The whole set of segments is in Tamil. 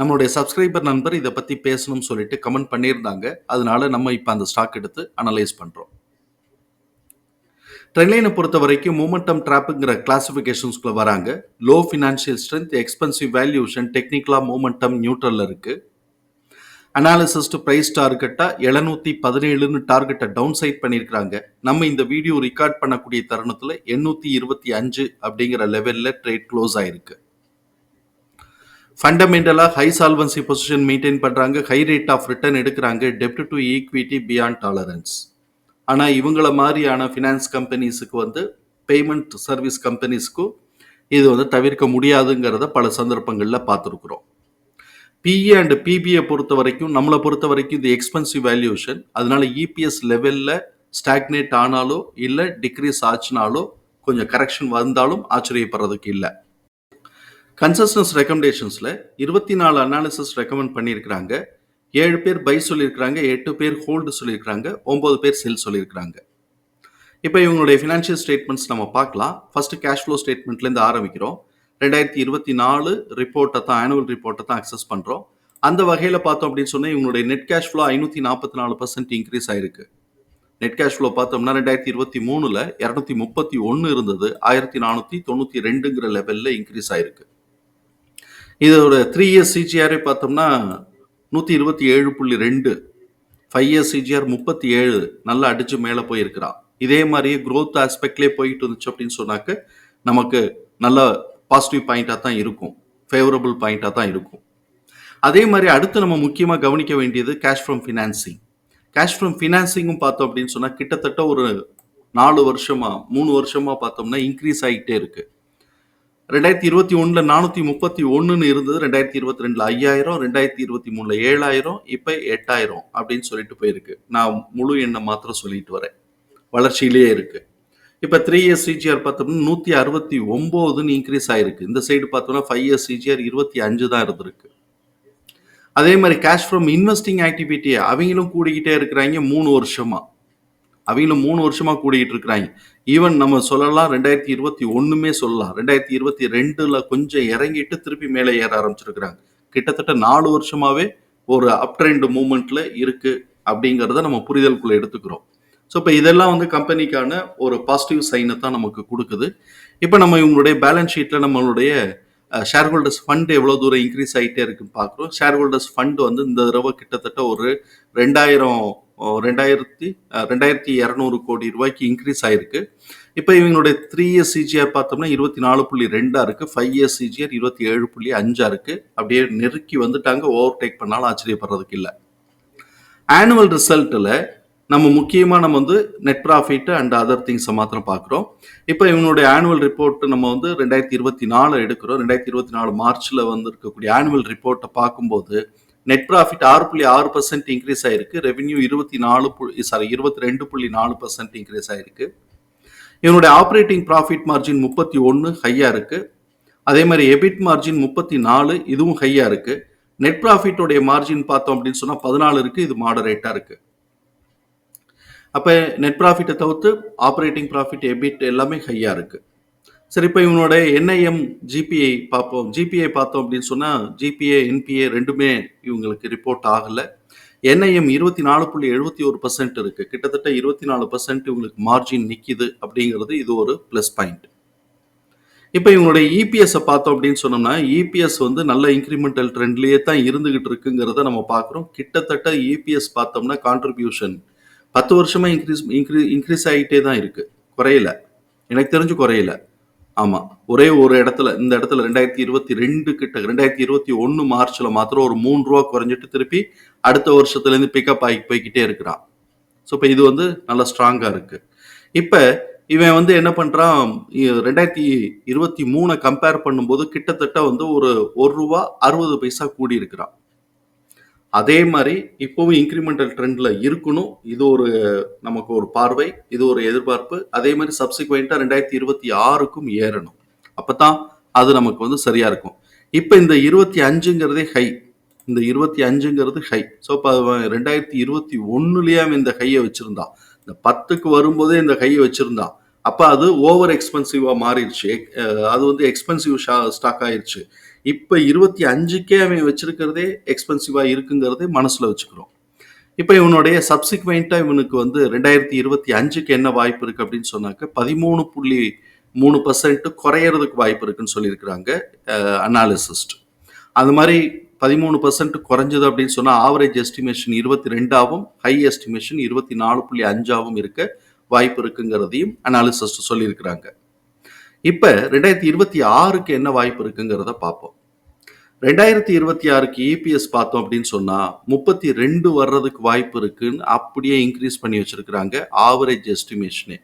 நம்மளுடைய சப்ஸ்கிரைபர் நண்பர் இதை பற்றி பேசணும்னு சொல்லிட்டு கமெண்ட் பண்ணியிருந்தாங்க. அதனால நம்ம இப்போ அந்த ஸ்டாக் எடுத்து அனலைஸ் பண்ணுறோம் ட்ரெண்ட்லைனை பொறுத்த வரைக்கும் மூமெண்டம் ட்ராப்புங்கிற கிளாஸிஃபிகேஷன்ஸ்குள்ளே வராங்க. Low financial strength expensive valuation டெக்னிக்கலாக மூமெண்டம் நியூட்ரலில் இருக்குது அனாலிசிஸ்ட் ப்ரைஸ் டார்கெட்டாக எழுநூற்றி பதினேழுன்னு டார்கெட்டை டவுன் சைட் பண்ணியிருக்கிறாங்க. நம்ம இந்த வீடியோ ரெக்கார்ட் பண்ணக்கூடிய தருணத்தில் எண்ணூற்றி இருபத்தி அஞ்சு அப்படிங்கிற லெவலில் ட்ரேட் க்ளோஸ் ஆயிருக்கு. ஃபண்டமெண்டலாக ஹை சால்வன்சி பொசிஷன் மெயின்டைன் பண்ணுறாங்க ஹை ரேட் ஆஃப் ரிட்டர்ன் எடுக்கிறாங்க. டெப்ட் டு ஈக்விட்டி பியாண்ட் டாலரன்ஸ் ஆனால் இவங்கள மாதிரியான ஃபினான்ஸ் கம்பெனிஸுக்கு வந்து பேமெண்ட் சர்வீஸ் கம்பெனிஸ்க்கும் இது வந்து தவிர்க்க முடியாதுங்கிறத பல சந்தர்ப்பங்களில் பார்த்துருக்குறோம். பிஇ அண்ட் பிபிஐ பொறுத்த வரைக்கும் நம்மளை பொறுத்த வரைக்கும் இது எக்ஸ்பென்சிவ் வேல்யூஷன் அதனால இபிஎஸ் லெவலில் ஸ்டாக்னேட் ஆனாலோ இல்லை டிக்ரீஸ் ஆச்சுனாலோ கொஞ்சம் கரெக்ஷன் வந்தாலும் ஆச்சரியப்படுறதுக்கு இல்லை. கன்சஸ்டன்ஸ் ரெக்கமெண்டேஷன்ஸில் இருபத்தி நாலு அனாலிசிஸ் ரெக்கமெண்ட் பண்ணியிருக்கிறாங்க. ஏழு பேர் பை சொல்லியிருக்கிறாங்க எட்டு பேர் ஹோல்டு சொல்லியிருக்கிறாங்க ஒம்பது பேர் செல் சொல்லியிருக்கிறாங்க. இப்போ இவங்களுடைய ஃபினான்ஷியல் ஸ்டேட்மெண்ட்ஸ் நம்ம பார்க்கலாம். ஃபர்ஸ்ட் கேஷ் ஃப்ளோ ஸ்டேட்மெண்ட்லேருந்து ஆரம்பிக்கிறோம். ரெண்டாயிரத்தி இருபத்தி நாலு ரிப்போர்ட்டை தான் ஆனுவல் ரிப்போர்ட்டை தான் அக்சஸ் பண்ணுறோம் அந்த வகையில் பார்த்தோம் அப்படின்னு சொன்னால் இவங்களுடைய நெட் கேஷ் ஃப்ளோ ஐநூற்றி நாற்பத்தி நாலு பர்சன்ட் இன்க்ரீஸ் ஆயிருக்கு. நெட் கேஷ் ஃப்ளோ பார்த்தோம்னா ரெண்டாயிரத்தி இருபத்தி மூணில் இரநூத்தி முப்பத்தி ஒன்று இருந்தது. ஆயிரத்தி நானூற்றி தொண்ணூற்றி ரெண்டுங்கிற லெவலில் இன்க்ரீஸ் ஆயிருக்கு. இதோட த்ரீ இயர்ஸ் சிஜிஆரே பார்த்தோம்னா நூற்றி இருபத்தி ஏழு புள்ளி ரெண்டு ஃபைவ் இயர்ஸ் சிஜிஆர் முப்பத்தி ஏழு நல்லா அடித்து மேலே போயிருக்கிறான். இதே மாதிரியே க்ரோத் ஆஸ்பெக்ட்லேயே போயிட்டு இருந்துச்சு அப்படின்னு சொன்னாக்க நமக்கு நல்ல பாசிட்டிவ் பாயிண்டாக தான் இருக்கும். ஃபேவரபிள் பாயிண்டாக தான் இருக்கும். அதே மாதிரி அடுத்து நம்ம முக்கியமாக கவனிக்க வேண்டியது cash from financing cash from ஃபினான்சிங்கும் பார்த்தோம் அப்படின்னு சொன்னால் கிட்டத்தட்ட ஒரு நாலு வருஷமாக மூணு வருஷமாக பார்த்தோம்னா இன்க்ரீஸ் ஆகிட்டே இருக்குது ரெண்டாயிரத்தி இருபத்தி ஒன்றில் நானூற்றி முப்பத்தி ஒன்றுன்னு இருந்தது ரெண்டாயிரத்தி இருபத்தி ரெண்டில் ஐயாயிரம் ரெண்டாயிரத்தி இருபத்தி மூணில் ஏழாயிரம் இப்போ எட்டாயிரம் அப்படின்னு சொல்லிட்டு போயிருக்கு. நான் முழு எண்ணை மாத்திரம் சொல்லிட்டு வரேன். வளர்ச்சியிலேயே இருக்குது இப்போ த்ரீ இயர்ஸ் சிஜிஆர் பார்த்தோம்னா நூற்றி அறுபத்தி ஒம்போதுன்னு இன்க்ரீஸ் ஆகிருக்கு இந்த சைடு பார்த்தோம்னா ஃபைவ் இயர்ஸ் சிஜிஆர் இருபத்தி அஞ்சு தான் இருந்திருக்கு. அதே மாதிரி கேஷ் ஃப்ரம் இன்வெஸ்டிங் ஆக்டிவிட்டி அவங்களும் கூடிக்கிட்டே இருக்கிறாங்க மூணு வருஷமாக அவங்களும் மூணு வருஷமா கூடிக்கிட்டு இருக்கிறாங்க. ஈவன் நம்ம சொல்லலாம் ரெண்டாயிரத்தி இருபத்தி ஒண்ணுமே சொல்லலாம். ரெண்டாயிரத்தி இருபத்தி ரெண்டுல கொஞ்சம் இறங்கிட்டு திருப்பி மேலே ஏற ஆரம்பிச்சிருக்கிறாங்க. கிட்டத்தட்ட நாலு வருஷமாவே ஒரு அப் ட்ரெண்ட் மூமெண்ட்ல இருக்கு அப்படிங்கிறத நம்ம புரிதலுக்குள்ள எடுத்துக்கிறோம். ஸோ இப்போ இதெல்லாம் வந்து கம்பெனிக்கான ஒரு பாசிட்டிவ் சைனை தான் நமக்கு கொடுக்குது. இப்போ நம்ம இவங்களுடைய பேலன்ஸ் ஷீட்டில் நம்மளுடைய ஷேர் ஹோல்டர்ஸ் ஃபண்ட் எவ்வளோ தூரம் இன்க்ரீஸ் ஆகிட்டே இருக்குன்னு பார்க்குறோம். ஷேர் ஹோல்டர்ஸ் ஃபண்ட் வந்து இந்த தடவை கிட்டத்தட்ட ஒரு ரெண்டாயிரம் ரெண்டாயிரத்தி ரெண்டாயிரத்தி இரநூறு கோடி ரூபாய்க்கு இன்க்ரீஸ் ஆயிருக்கு. இப்போ இவங்களுடைய த்ரீ இயர்ஸ் சிஜிஆர் பார்த்தோம்னா இருபத்தி நாலு புள்ளி ரெண்டாக இருக்குது ஃபைவ் இயர்ஸ் சிஜிஆர் இருபத்தி ஏழு புள்ளி அஞ்சா இருக்குது அப்படியே நெருக்கி வந்துட்டாங்க. ஓவர் டேக் பண்ணாலும் ஆச்சரியப்படுறதுக்கு இல்லை. ஆனுவல் ரிசல்ட்டில் நம்ம முக்கியமாக நம்ம வந்து நெட் ப்ராஃபிட்டு அண்ட் அதர் திங்ஸை மாத்திரம் பார்க்குறோம் இப்போ இவனுடைய ஆனுவல் ரிப்போர்ட் நம்ம வந்து ரெண்டாயிரத்தி இருபத்தி நாலு எடுக்கிறோம். ரெண்டாயிரத்தி இருபத்தி நாலு மார்ச்சில் வந்து இருக்கக்கூடிய ஆனுவல் ரிப்போர்ட்டை பார்க்கும்போது நெட் ப்ராஃபிட் ஆறு புள்ளி ஆறு பர்சன்ட் இன்க்ரீஸ் ஆயிருக்கு. ரெவென்யூ இருபத்தி நாலு புள்ளி சாரி இருபத்தி ரெண்டு புள்ளி நாலு பர்சன்ட் இன்க்ரீஸ் ஆயிருக்கு. இவனுடைய ஆப்ரேட்டிங் ப்ராஃபிட் மார்ஜின் முப்பத்தி ஒன்று ஹையாக இருக்கு. அதே மாதிரி எபிட் மார்ஜின் முப்பத்தி நாலு இதுவும் ஹையாக இருக்கு. நெட் ப்ராஃபிட்டோடைய மார்ஜின் பார்த்தோம் அப்படின்னு சொன்னால் பதினாலு இருக்கு இது மாடரேட்டாக இருக்கு. அப்போ நெட் ப்ராஃபிட்டை தவிர்த்து ஆப்ரேட்டிங் ப்ராஃபிட் எபிட் எல்லாமே ஹையாக இருக்குது சரி இப்போ இவனோட என்ஐஎம் ஜிபிஐ பார்ப்போம். ஜிபிஐ பார்த்தோம் அப்படின்னு சொன்னால் ஜிபிஏ என்பிஏ ரெண்டுமே இவங்களுக்கு ரிப்போர்ட் ஆகலை. என்ஐஎம் இருபத்தி நாலு புள்ளி எழுபத்தி ஒரு பர்சன்ட் இருக்குது கிட்டத்தட்ட இருபத்தி நாலு பர்சன்ட் இவங்களுக்கு மார்ஜின் நிற்கிது அப்படிங்கிறது இது ஒரு ப்ளஸ் பாயிண்ட் இப்போ இவங்களுடைய இபிஎஸ்ஸை பார்த்தோம் அப்படின்னு சொன்னோம்னா இபிஎஸ் வந்து நல்ல இன்க்ரிமெண்டல் ட்ரெண்ட்லேயே தான் இருந்துகிட்டு இருக்குங்கிறத நம்ம பார்க்குறோம். கிட்டத்தட்ட இபிஎஸ் பார்த்தோம்னா கான்ட்ரிபியூஷன் பத்து வருஷமாக இன்க்ரீஸ் இன்க்ரீ இன்க்ரீஸ் ஆகிட்டே தான் இருக்குது குறையல. எனக்கு தெரிஞ்சு குறையலை. ஆமாம் ஒரே ஒரு இடத்துல இந்த இடத்துல ரெண்டாயிரத்தி இருபத்தி ரெண்டு கிட்ட ரெண்டாயிரத்தி இருபத்தி ஒன்று மார்ச்சில் மாத்திரம் ஒரு மூணு ரூபா குறைஞ்சிட்டு திருப்பி அடுத்த வருஷத்துலேருந்து பிக்கப் ஆகி போய்கிட்டே இருக்கிறான். ஸோ இப்போ இது வந்து நல்லா ஸ்ட்ராங்காக இருக்கு. இப்போ இவன் வந்து என்ன பண்ணுறான் ரெண்டாயிரத்தி இருபத்தி மூணை கம்பேர் பண்ணும்போது கிட்டத்தட்ட வந்து ஒரு ஒரு ரூபா அறுபது பைசா கூடி இருக்கிறான் அதே மாதிரி இப்போவும் இன்க்ரிமெண்டல் ட்ரெண்டில் இருக்கணும். இது ஒரு நமக்கு ஒரு பார்வை இது ஒரு எதிர்பார்ப்பு. அதே மாதிரி சப்சிக்வெண்ட்டாக ரெண்டாயிரத்தி இருபத்தி ஆறுக்கும் ஏறணும். அப்போ தான் அது நமக்கு வந்து சரியாக இருக்கும். இப்போ இந்த இருபத்தி அஞ்சுங்கிறதே ஹை இந்த இருபத்தி அஞ்சுங்கிறது ஹை ஸோ இப்போ ரெண்டாயிரத்தி இருபத்தி ஒன்றுலேயே இந்த ஹையை வச்சுருந்தான். இந்த பத்துக்கு வரும்போதே இந்த கையை வச்சுருந்தான். அப்போ அது ஓவர் எக்ஸ்பென்சிவாக மாறிடுச்சு. அது வந்து எக்ஸ்பென்சிவ் ஷா ஸ்டாக் ஆயிடுச்சு இப்போ இருபத்தி அஞ்சுக்கே அவன் வச்சிருக்கிறதே எக்ஸ்பென்சிவாக இருக்குங்கிறதே மனசில் வச்சுக்கிறோம். இப்போ இவனுடைய சப்சிக்வெண்ட்டாக இவனுக்கு வந்து ரெண்டாயிரத்தி இருபத்தி அஞ்சுக்கு என்ன வாய்ப்பு இருக்குது அப்படின்னு சொன்னாக்க பதிமூணு புள்ளி மூணு பர்சன்ட் குறையறதுக்கு வாய்ப்பு இருக்குன்னு சொல்லியிருக்கிறாங்க அனாலிசிஸ்ட் அது மாதிரி பதிமூணு பர்சன்ட் குறைஞ்சது அப்படின்னு சொன்னால் ஆவரேஜ் எஸ்டிமேஷன் இருபத்தி ரெண்டாவும் ஹை எஸ்டிமேஷன் இருபத்தி நாலு புள்ளி அஞ்சாவும் இருக்க. வாய்ப்பு இருக்குங்கிறதையும் அனாலிசிஸ்ட் சொல்லியிருக்கிறாங்க. இப்போ ரெண்டாயிரத்தி இருபத்தி ஆறுக்கு என்ன வாய்ப்பு இருக்குங்கிறத பார்ப்போம். ரெண்டாயிரத்தி இருபத்தி ஆறுக்கு இபிஎஸ் பார்த்தோம் அப்படின்னு சொன்னால் முப்பத்தி ரெண்டு வர்றதுக்கு வாய்ப்பு இருக்குன்னு அப்படியே இன்க்ரீஸ் பண்ணி வச்சிருக்கிறாங்க ஆவரேஜ் எஸ்டிமேஷனே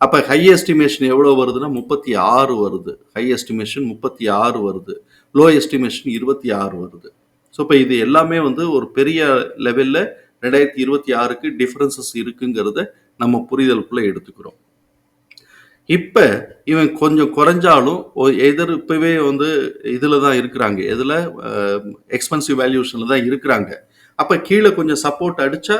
அப்போ ஹை எஸ்டிமேஷன் எவ்வளோ வருதுன்னா முப்பத்தி ஆறு வருது. ஹை எஸ்டிமேஷன் முப்பத்தி ஆறு வருது. லோ எஸ்டிமேஷன் இருபத்தி ஆறு வருது. ஸோ இப்போ இது எல்லாமே வந்து ஒரு பெரிய லெவலில் ரெண்டாயிரத்தி இருபத்தி ஆறுக்கு டிஃப்ரென்சஸ் இருக்குங்கிறத நம்ம புரிதலுக்குள்ளே எடுத்துக்கிறோம். இப்போ இவன் கொஞ்சம் குறைஞ்சாலும் எதிர் இப்போவே வந்து இதில் தான் இருக்கிறாங்க. இதில் எக்ஸ்பென்சிவ் வேல்யூஷனில் தான் இருக்கிறாங்க. அப்போ கீழே கொஞ்சம் சப்போர்ட் அடித்தா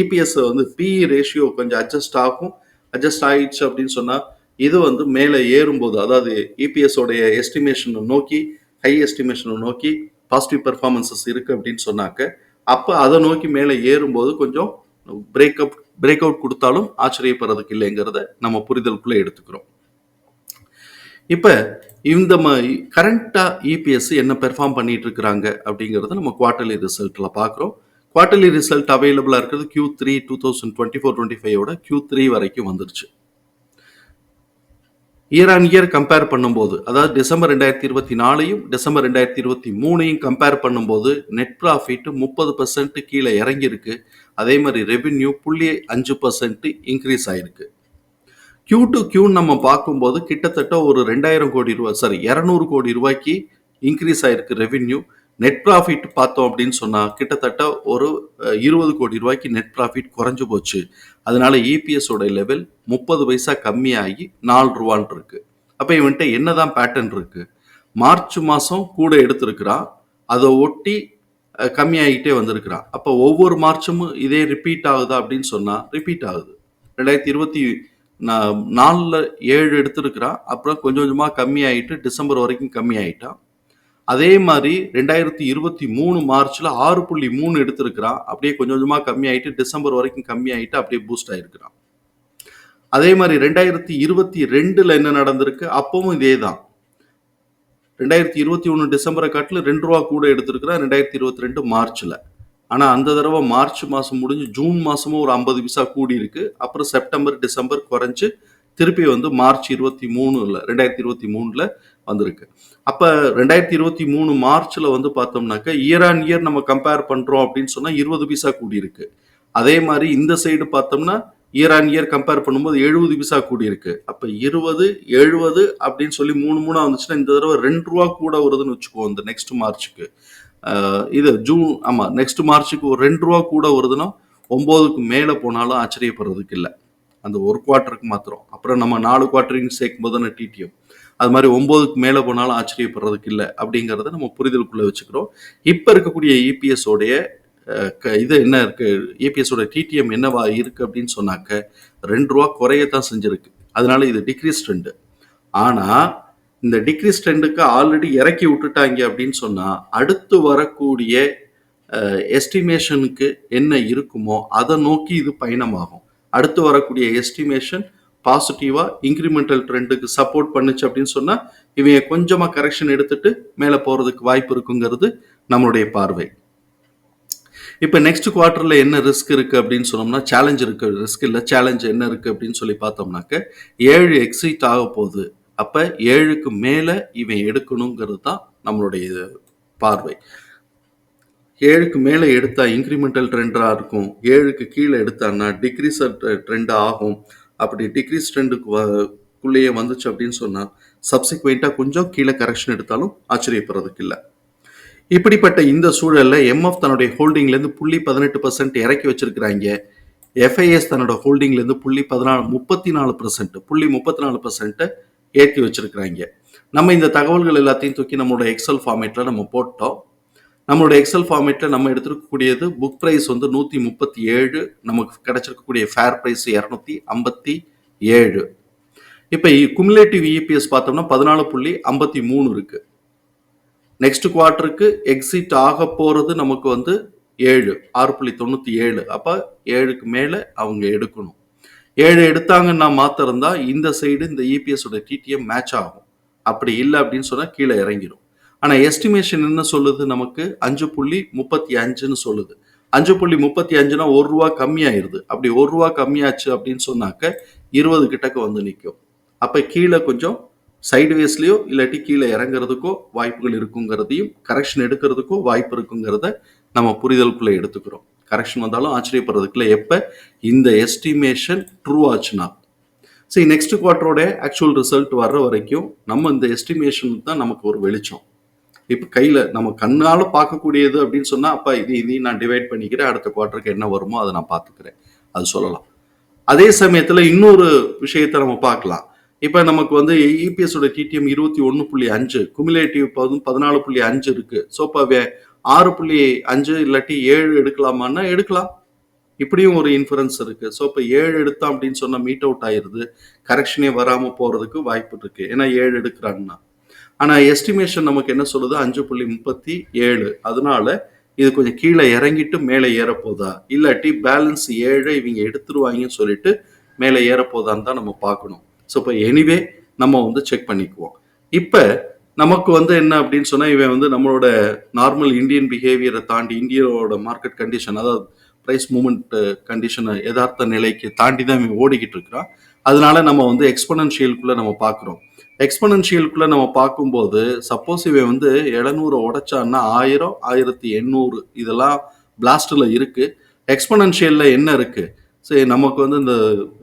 இபிஎஸ் வந்து பிஇ ரேஷியோ கொஞ்சம் அட்ஜஸ்ட் ஆகும். அட்ஜஸ்ட் ஆயிடுச்சு அப்படின்னு சொன்னால் இது வந்து மேலே ஏறும்போது அதாவது இபிஎஸோடைய எஸ்டிமேஷனை நோக்கி ஹை எஸ்டிமேஷனை நோக்கி பாசிட்டிவ் பெர்ஃபார்மன்சஸ் இருக்குது அப்படின்னு சொன்னாக்க அப்போ அதை நோக்கி மேலே ஏறும்போது கொஞ்சம் பிரேக்கப் பிரேக் அவுட் கொடுத்தாலும் ஆச்சரியப்படுறதுக்கு இல்லைங்கிறத நம்ம புரிதலுக்குள்ளே எடுத்துக்கிறோம். இப்போ இந்த கரண்ட்டாக இபிஎஸ் என்ன பெர்ஃபார்ம் பண்ணிட்டு இருக்கிறாங்க அப்படிங்கிறத நம்ம குவார்ட்டர்லி ரிசல்ட்டில் பார்க்குறோம். குவார்ட்டர்லி ரிசல்ட் அவைலபிளாக இருக்கிறது Q three two thousand twenty four twenty ஃபைவோட Q three வரைக்கும் வந்துருச்சு. இயர் ஆன் இயர் கம்பேர் பண்ணும்போது அதாவது டிசம்பர் ரெண்டாயிரத்தி இருபத்தி நாலையும் டிசம்பர் ரெண்டாயிரத்தி இருபத்தி மூணையும் கம்பேர் பண்ணும்போது நெட் ப்ராஃபிட் முப்பது பர்சன்ட் கீழே இறங்கியிருக்கு. அதே மாதிரி ரெவின்யூ புள்ளி அஞ்சு பர்சன்ட் இன்க்ரீஸ் ஆயிருக்கு. கியூ டு கியூ நம்ம பார்க்கும்போது கிட்டத்தட்ட ஒரு ரெண்டாயிரம் கோடி ரூபாய் சாரி இரநூறு கோடி ரூபாய்க்கு இன்க்ரீஸ் ஆயிருக்கு ரெவின்யூ நெட் ப்ராஃபிட் பார்த்தோம் அப்படின்னு சொன்னால் கிட்டத்தட்ட ஒரு இருபது கோடி ரூபாய்க்கு நெட் ப்ராஃபிட் குறைஞ்சு போச்சு. அதனால இபிஎஸோட லெவல் முப்பது பைசா கம்மியாகி நாலு ரூபான் இருக்கு. அப்போ இவன்கிட்ட என்னதான் பேட்டர்ன் இருக்கு? மார்ச் மாதம் கூட எடுத்திருக்கிறான். அதை ஒட்டி கம்மியாகிட்டே வந்திருக்கிறான். அப்போ ஒவ்வொரு மார்ச்சமும் இதே ரிப்பீட் ஆகுதா அப்படின்னு சொன்னால் ரிப்பீட் ஆகுது. ரெண்டாயிரத்தி இருபத்தி நாலில் ஏழு எடுத்திருக்கிறான். அப்புறம் கொஞ்சம் கொஞ்சமாக கம்மியாயிட்டு டிசம்பர் வரைக்கும் கம்மியாயிட்டான். அதே மாதிரி ரெண்டாயிரத்தி இருபத்தி மூணு மார்ச்சில் ஆறு புள்ளி மூணு எடுத்திருக்கிறான். அப்படியே கொஞ்சம் கொஞ்சமாக கம்மியாயிட்டு டிசம்பர் வரைக்கும் கம்மியாயிட்டு அப்படியே பூஸ்ட் ஆகிருக்கிறான் அதே மாதிரி ரெண்டாயிரத்தி இருபத்தி ரெண்டில் என்ன நடந்திருக்கு? அப்பவும் இதே தான் ரெண்டாயிரத்தி இருபத்தி ஒன்று டிசம்பரை காட்டில் ரெண்டு ரூபா கூட எடுத்திருக்கிறான் ரெண்டாயிரத்தி இருபத்தி ரெண்டு மார்ச்சில் ஆனால் அந்த தடவை மார்ச் மாதம் முடிஞ்சு ஜூன் மாதமும் ஒரு ஐம்பது விசா கூடி இருக்கு அப்புறம் செப்டம்பர் டிசம்பர் குறைஞ்சு திருப்பி வந்து மார்ச் இருபத்தி மூணுல ரெண்டாயிரத்தி இருபத்தி மூணில் வந்திருக்கு. அப்போ ரெண்டாயிரத்தி இருபத்தி மூணு மார்ச்சில் வந்து பார்த்தோம்னாக்க இயர் ஆன் இயர் நம்ம கம்பேர் பண்ணுறோம் அப்படின்னு சொன்னால் இருபது விசா கூடி இருக்கு அதே மாதிரி இந்த சைடு பார்த்தோம்னா இயர் ஆன் இயர் கம்பேர் பண்ணும்போது எழுபது பைசா கூடி இருக்கு அப்போ இருபது எழுபது அப்படின்னு சொல்லி மூணு மூணாக வந்துச்சுன்னா இந்த தடவை ரெண்டு ரூபா கூட வருதுன்னு வச்சுக்குவோம் இந்த நெக்ஸ்ட் மார்ச்சுக்கு. இது ஜூன் ஆமாம் நெக்ஸ்ட் மார்ச்சுக்கு ஒரு ரெண்டு ரூபா கூட வருதுன்னா ஒம்போதுக்கு மேலே போனாலும் ஆச்சரியப்படுறதுக்கு இல்லை. அந்த ஒரு குவார்ட்டருக்கு மாத்திரம். அப்புறம் நம்ம நாலு குவார்ட்டரிங் சேர்க்கும் போது தானே டிடிஎம் அது மாதிரி ஒம்போதுக்கு மேலே போனாலும் ஆச்சரியப்படுறதுக்கு இல்லை அப்படிங்கிறத நம்ம புரிதலுக்குள்ளே வச்சுக்கிறோம். இப்போ இருக்கக்கூடிய இபிஎஸ் உடைய இது என்ன இருக்கு? ஏபிஎஸோட டிடிஎம் என்னவா இருக்கு அப்படின்னு சொன்னாக்க ரெண்டு ரூபா குறையத்தான் செஞ்சிருக்கு. அதனால இது டிக்ரீஸ் ட்ரெண்டு ஆனால் இந்த டிக்ரீஸ் ட்ரெண்டுக்கு ஆல்ரெடி இறக்கி விட்டுட்டாங்க அப்படின்னு சொன்னால் அடுத்து வரக்கூடிய எஸ்டிமேஷனுக்கு என்ன இருக்குமோ அதை நோக்கி இது பயணமாகும். அடுத்து வரக்கூடிய எஸ்டிமேஷன் பாசிட்டிவாக இன்க்ரிமெண்டல் ட்ரெண்டுக்கு சப்போர்ட் பண்ணுச்சு அப்படின்னு சொன்னால் இவங்க கொஞ்சமாக கரெக்ஷன் எடுத்துட்டு மேலே போகிறதுக்கு வாய்ப்பு இருக்குங்கிறது நம்மளுடைய பார்வை. இப்போ நெக்ஸ்ட் குவார்ட்டரில் என்ன ரிஸ்க் இருக்குது அப்படின்னு சொன்னோம்னா சேலஞ்ச் இருக்கு. ரிஸ்க் இல்லை சேலஞ்ச் என்ன இருக்குது அப்படின்னு சொல்லி பார்த்தோம்னாக்க ஏழு எக்ஸிட் ஆக போகுது. அப்போ ஏழுக்கு மேலே இவன் எடுக்கணுங்கிறது தான் நம்மளுடைய இது பார்வை. ஏழுக்கு மேலே எடுத்தால் இன்க்ரிமெண்டல் ட்ரெண்டாக இருக்கும். ஏழுக்கு கீழே எடுத்தான்னா டிக்ரீஸ் ட்ரெண்ட் ஆகும். அப்படி டிக்ரீஸ் ட்ரெண்டுக்கு குள்ளேயே வந்துச்சு அப்படின்னு சொன்னால் சப்சிக்வெண்ட்டாக கொஞ்சம் கீழே கரெக்ஷன் எடுத்தாலும் ஆச்சரியப்படுறதுக்கு இல்லை. இப்படிப்பட்ட இந்த சூழலில் எம்எஃப் தன்னுடைய ஹோல்டிங்லேருந்து புள்ளி பதினெட்டு பர்சன்ட் இறக்கி வச்சிருக்கிறாங்க. எஃப்ஐஎஸ் தன்னோட ஹோல்டிங்லேருந்து புள்ளி பதினாலு முப்பத்தி நாலு பர்சன்ட் புள்ளி முப்பத்தி நாலு பர்சன்ட்டை ஏற்றி வச்சிருக்கிறாங்க. நம்ம இந்த தகவல்கள் எல்லாத்தையும் தூக்கி நம்மளோட எக்ஸல் ஃபார்மேட்டில் நம்ம போட்டோம். நம்மளோட எக்ஸல் ஃபார்மேட்டில் நம்ம எடுத்துருக்கக்கூடியது புக் ப்ரைஸ் வந்து நூற்றி முப்பத்தி ஏழு நமக்கு கிடச்சிருக்கக்கூடிய ஃபேர் ப்ரைஸ் இரநூத்தி ஐம்பத்தி ஏழு. இப்போ குமுலேட்டிவ் இபிஎஸ் பார்த்தோம்னா பதினாலு புள்ளி ஐம்பத்தி மூணு இருக்குது நெக்ஸ்ட் குவார்ட்டருக்கு எக்ஸிட் ஆக போகிறது நமக்கு வந்து ஏழு ஆறு புள்ளி தொண்ணூற்றி ஏழு. அப்போ ஏழுக்கு மேலே அவங்க எடுக்கணும். ஏழு எடுத்தாங்கன்னா மாத்திரம் இந்த சைடு இந்த இபிஎஸோட டிடிஎம் மேட்ச் ஆகும். அப்படி இல்லை அப்படின்னு சொன்னால் கீழே இறங்கிடும் ஆனால் எஸ்டிமேஷன் என்ன சொல்லுது நமக்கு? அஞ்சு புள்ளி முப்பத்தி அஞ்சுன்னு சொல்லுது. அஞ்சு புள்ளி முப்பத்தி அஞ்சுனா ஒரு ரூபா கம்மியாயிருது. அப்படி ஒரு ரூபா கம்மியாச்சு அப்படின்னு சொன்னாக்க இருபது கிட்டக்கு வந்து நிற்கும். அப்போ கீழே கொஞ்சம் சைடுவேஸ்லேயோ இல்லாட்டி கீழே இறங்குறதுக்கோ வாய்ப்புகள் இருக்குங்கிறதையும் கரெக்ஷன் எடுக்கிறதுக்கோ வாய்ப்பு இருக்குங்கிறத நம்ம புரிதலுக்குள்ளே எடுத்துக்கிறோம். கரெக்ஷன் வந்தாலும் ஆச்சரியப்படுறதுக்குள்ள எப்போ? இந்த எஸ்டிமேஷன் ட்ரூ ஆச்சுன்னா. சரி நெக்ஸ்ட் குவார்ட்டரோட ஆக்சுவல் ரிசல்ட் வர்ற வரைக்கும் நம்ம இந்த எஸ்டிமேஷன் தான் நமக்கு ஒரு வெளிச்சம். இப்போ கையில் நம்ம கண்ணால் பார்க்கக்கூடியது அப்படின்னு சொன்னால் அப்போ இது இதையும் நான் டிவைட் பண்ணிக்கிறேன் அடுத்த குவார்ட்டருக்கு என்ன வருமோ அதை நான் பார்த்துக்கிறேன். அது சொல்லலாம். அதே சமயத்தில் இன்னொரு விஷயத்தை நம்ம பார்க்கலாம். இப்போ நமக்கு வந்து இபிஎஸோட டிடிஎம் இருபத்தி ஒன்று புள்ளி அஞ்சு குமுலேட்டிவ் பதினாலு புள்ளி அஞ்சு இருக்கு. ஸோ இப்போ ஆறு புள்ளி அஞ்சு இல்லாட்டி ஏழு எடுக்கலாமான்னா எடுக்கலாம். இப்படியும் ஒரு இன்ஃபரன்ஸ் இருக்கு. ஸோ இப்போ ஏழு எடுத்தோம் அப்படின்னு சொன்னால் மீட் அவுட் ஆயிடுது கரெக்ஷனே வராமல் போகிறதுக்கு வாய்ப்பு இருக்கு. ஏன்னா ஏழு எடுக்கிறாங்கன்னா. ஆனால் எஸ்டிமேஷன் நமக்கு என்ன சொல்லுது? அஞ்சு புள்ளி முப்பத்தி ஏழு. அதனால இது கொஞ்சம் கீழே இறங்கிட்டு மேலே ஏறப்போதா? இல்லாட்டி பேலன்ஸ் ஏழை இவங்க எடுத்துருவாங்கன்னு சொல்லிட்டு மேலே ஏறப்போதான்னு தான் நம்ம பார்க்கணும். ஸோ இப்போ எனிவே நம்ம வந்து செக் பண்ணிக்குவோம். இப்போ நமக்கு வந்து என்ன அப்படின்னு சொன்னால் இவன் வந்து நம்மளோட நார்மல் இந்தியன் பிஹேவியரை தாண்டி இந்தியாவோட மார்க்கெட் கண்டிஷன் அதாவது ப்ரைஸ் மூமெண்ட் கண்டிஷனை யதார்த்த நிலைக்கு தாண்டி தான் இவன் ஓடிக்கிட்டு இருக்கிறான். அதனால நம்ம வந்து எக்ஸ்பனன்ஷியலுக்குள்ளே நம்ம பார்க்குறோம். எக்ஸ்பனன்ஷியலுக்குள்ளே நம்ம பார்க்கும்போது சப்போஸ் இவன் வந்து எழுநூறு உடைச்சான்னா ஆயிரம் ஆயிரத்தி எண்ணூறு இதெல்லாம் பிளாஸ்டில் இருக்குது எக்ஸ்பனன்ஷியலில் என்ன இருக்குது சரி நமக்கு வந்து இந்த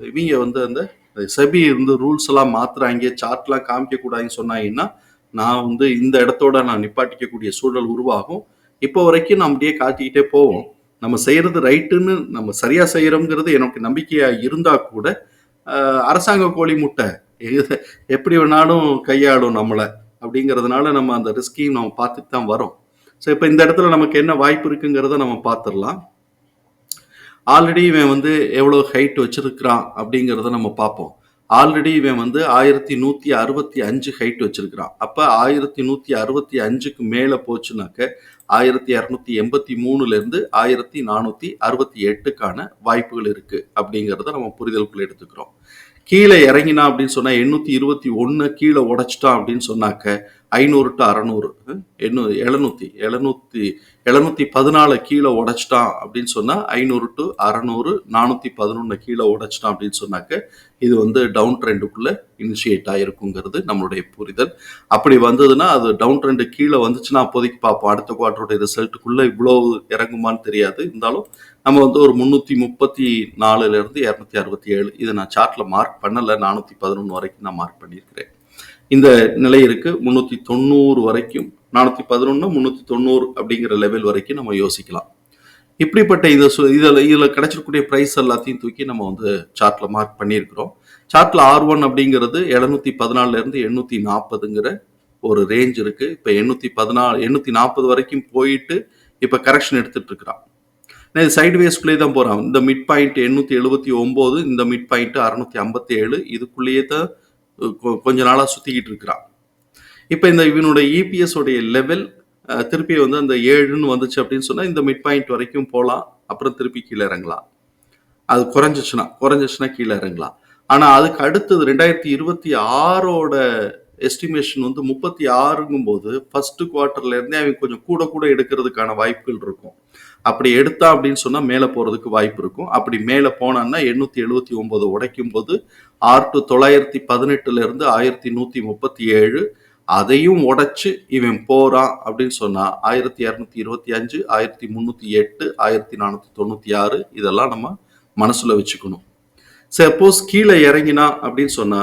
இவங்க வந்து அந்த செபி இருந்து ரூல்ஸ் எல்லாம் மாத்துறாங்க சார்ட்லாம் காமிக்கக்கூடாதுன்னு சொன்னாங்கன்னா நான் வந்து இந்த இடத்தோட நான் நிப்பாட்டிக்கக்கூடிய சூழல் உருவாகும். இப்போ வரைக்கும் நான் அப்படியே காட்டிக்கிட்டே போவோம். நம்ம செய்யறது ரைட்டுன்னு நம்ம சரியா செய்யறோங்கிறது எனக்கு நம்பிக்கையா இருந்தா கூட அரசாங்க கோழி முட்டை எது- எப்படி வேணாலும் கையாளும் நம்மளை அப்படிங்கிறதுனால நம்ம அந்த ரிஸ்கையும் நம்ம பார்த்துட்டு தான் வரோம். ஸோ இப்போ இந்த இடத்துல நமக்கு என்ன வாய்ப்பு இருக்குங்கிறத நம்ம பார்த்துடலாம். ஆல்ரெடி இவன் வந்து எவ்வளோ ஹைட் வச்சிருக்கிறான் அப்படிங்கிறத நம்ம பார்ப்போம். ஆல்ரெடி இவன் வந்து ஆயிரத்தி நூற்றி அறுபத்தி அஞ்சு ஹைட் வச்சிருக்கிறான். அப்போ ஆயிரத்தி நூற்றி அறுபத்தி அஞ்சுக்கு மேலே போச்சுனாக்க ஆயிரத்தி இரநூத்தி எண்பத்தி மூணுலேருந்து ஆயிரத்தி நானூற்றி அறுபத்தி எட்டுக்கான வாய்ப்புகள் இருக்குது அப்படிங்கிறத நம்ம புரிதலுக்குள்ள எடுத்துக்கிறோம். கீழே இறங்கினா அப்படின்னு சொன்னால் எண்ணூற்றி இருபத்தி ஒன்று கீழே உடைச்சிட்டான் அப்படின்னு சொன்னாக்க ஐநூறு டு அறநூறு. எண்ணூ எழுநூற்றி எழுநூற்றி எழுநூற்றி பதினாலு கீழே உடைச்சிட்டான் அப்படின்னு சொன்னால் ஐநூறு டு அறநூறு நானூற்றி பதினொன்று கீழே உடைச்சிட்டான் அப்படின்னு சொன்னாக்க இது வந்து டவுன் ட்ரெண்டுக்குள்ளே இனிஷியேட் ஆகிருக்குங்கிறது நம்மளுடைய புரிதல். அப்படி வந்ததுன்னா அது டவுன் ட்ரெண்டு கீழே வந்துச்சுன்னா அப்போதைக்கு பார்ப்போம். அடுத்த குவார்டருடைய ரிசல்ட்டுக்குள்ளே இவ்வளோ இறங்குமான்னு தெரியாது. இருந்தாலும் நம்ம வந்து ஒரு முந்நூற்றி முப்பத்தி நாலுலேருந்து இரநூத்தி அறுபத்தி ஏழு. இதை நான் சார்ட்டில் மார்க் பண்ணலை. நானூற்றி பதினொன்று வரைக்கும் நான் மார்க் பண்ணியிருக்கிறேன். இந்த நிலை இருக்கு. முந்நூற்றி தொண்ணூறு வரைக்கும் நானூற்றி பதினொன்று முந்நூற்றி தொண்ணூறு அப்படிங்கிற லெவல் வரைக்கும் நம்ம யோசிக்கலாம். இப்படிப்பட்ட இதை சு இதில் இதில் கிடைச்சிருக்கக்கூடிய ப்ரைஸ் எல்லாத்தையும் தூக்கி நம்ம வந்து சார்ட்டில் மார்க் பண்ணியிருக்கிறோம். சார்ட்டில் ஆர் ஒன் அப்படிங்கிறது எழுநூற்றி பதினாலுலேருந்து எண்ணூற்றி நாற்பதுங்கிற ஒரு ரேஞ்ச் இருக்கு. இப்போ எண்ணூற்றி பதினாலு எண்ணூற்றி நாற்பது வரைக்கும் போயிட்டு இப்போ கரெக்ஷன் எடுத்துட்டு இருக்கிறான். இது சைடுவேஸ்க்குள்ளே தான் போகிறான் இந்த மிட் பாயிண்ட் எண்ணூற்றி எழுபத்தி ஒம்பது இந்த மிட் பாயிண்ட் அறுநூத்தி ஐம்பத்தி ஏழு இதுக்குள்ளேயே தான் கொஞ்ச நாளாக சுற்றிக்கிட்டு இருக்கிறான். இப்போ இந்த இவனுடைய இபிஎஸோடைய லெவல் திருப்பி வந்து அந்த ஏழுன்னு வந்துச்சு அப்படின்னு சொன்னால் இந்த மிட் பாயிண்ட் வரைக்கும் போகலாம் அப்புறம் திருப்பி கீழே இறங்கலாம். அது குறைஞ்சிச்சுன்னா குறைஞ்சிச்சுன்னா கீழே இறங்கலாம். ஆனால் அதுக்கு அடுத்தது ரெண்டாயிரத்தி இருபத்தி ஆறோட எஸ்டிமேஷன் வந்து முப்பத்தி ஆறுங்கும் போது ஃபர்ஸ்ட் குவார்ட்டர்ல இருந்தே அவன் கொஞ்சம் கூட கூட எடுக்கிறதுக்கான வாய்ப்புகள் இருக்கும். அப்படி எடுத்தா அப்படின்னு சொன்னா மேலே போறதுக்கு வாய்ப்பு இருக்கும். அப்படி மேலே போனான்னா எண்ணூத்தி எழுபத்தி ஒம்பது உடைக்கும் போது ஆர் டு தொள்ளாயிரத்தி பதினெட்டுல இருந்து ஆயிரத்தி நூத்தி முப்பத்தி ஏழு அதையும் உடைச்சு இவன் போறான் அப்படின்னு சொன்னா ஆயிரத்தி இரநூத்தி இருபத்தி அஞ்சு ஆயிரத்தி முந்நூற்றி எட்டு ஆயிரத்தி நானூற்றி தொண்ணூற்றி ஆறு இதெல்லாம் நம்ம மனசுல வச்சுக்கணும். சப்போஸ் கீழே இறங்கினா அப்படின்னு சொன்னா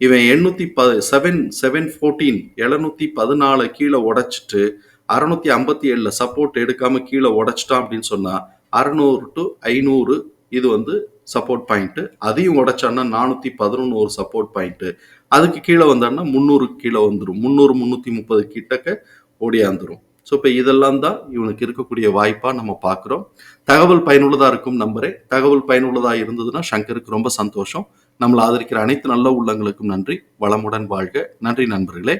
இவன் எண்ணூத்தி ப செவன் செவன் ஃபோர்டீன் எழுநூத்தி பதினாலு கீழே உடைச்சிட்டு அறுநூத்தி ஐம்பத்தி ஏழுல சப்போர்ட் எடுக்காம கீழே உடைச்சிட்டான் அப்படின்னு சொன்னா அறுநூறு டு ஐநூறு இது வந்து சப்போர்ட் பாயிண்ட் அதையும் உடைச்சான்னா நானூத்தி பதினொன்று ஒரு சப்போர்ட் பாயிண்ட் அதுக்கு கீழே வந்தான்னா முந்நூறு கீழே வந்துடும் முந்நூறு முந்நூற்றி முப்பது கிட்டக்க ஓடியாந்துரும். ஸோ இப்போ இதெல்லாம் தான் இவனுக்கு இருக்கக்கூடிய வாய்ப்பாக நம்ம பார்க்குறோம் தகவல் பயனுள்ளதாக இருக்கும் நம்பரே. தகவல் பயனுள்ளதாக இருந்ததுன்னா சங்கருக்கு ரொம்ப சந்தோஷம். நம்மளை ஆதரிக்கிற அனைத்து நல்ல உள்ளங்களுக்கும் நன்றி. வளமுடன் வாழ்க. நன்றி நண்பர்களே.